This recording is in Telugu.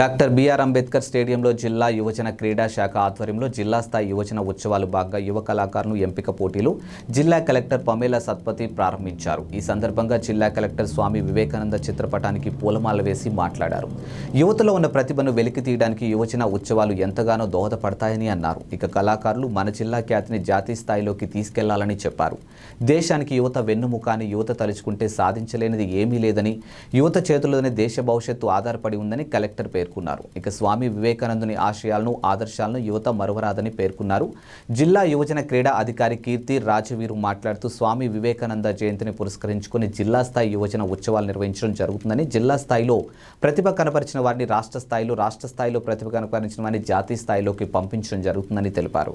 డాక్టర్ బిఆర్ అంబేద్కర్ స్టేడియంలో జిల్లా యువజన క్రీడా శాఖ ఆధ్వర్యంలో జిల్లా స్థాయి యువజన ఉత్సవాలు భాగంగా యువ కళాకారులు ఎంపిక పోటీలు జిల్లా కలెక్టర్ పమేలా సత్పతి ప్రారంభించారు. ఈ సందర్భంగా జిల్లా కలెక్టర్ స్వామి వివేకానంద చిత్రపటానికి పూలమాల వేసి మాట్లాడారు. యువతలో ఉన్న ప్రతిభను వెలికి తీయడానికి యువజన ఉత్సవాలు ఎంతగానో దోహదపడతాయని అన్నారు. ఇక కళాకారులు మన జిల్లా ఖ్యాతిని జాతీయ స్థాయిలోకి తీసుకెళ్ళాలని చెప్పారు. దేశానికి యువత వెన్నుముఖాన్ని యువత తలుచుకుంటే సాధించలేనిది ఏమీ లేదని యువత చేతుల్లోనే దేశ భవిష్యత్తు ఆధారపడి ఉందని కలెక్టర్ పేర్కొన్నారు. ఇక స్వామి వివేకానందుని ఆశయాలను ఆదర్శాలను యువత మరువరాదని పేర్కొన్నారు. జిల్లా యువజన క్రీడా అధికారి కీర్తి రాజవీరు మాట్లాడుతూ స్వామి వివేకానంద జయంతిని పురస్కరించుకుని జిల్లా స్థాయి యువజన ఉత్సవాలు నిర్వహించడం జరుగుతుందని జిల్లా స్థాయిలో ప్రతిభ కనపరిచిన వారిని రాష్ట్ర స్థాయిలో రాష్ట్ర స్థాయిలో ప్రతిభ కనపరిచిన వారిని జాతీయ స్థాయిలోకి పంపించడం జరుగుతుందని తెలిపారు.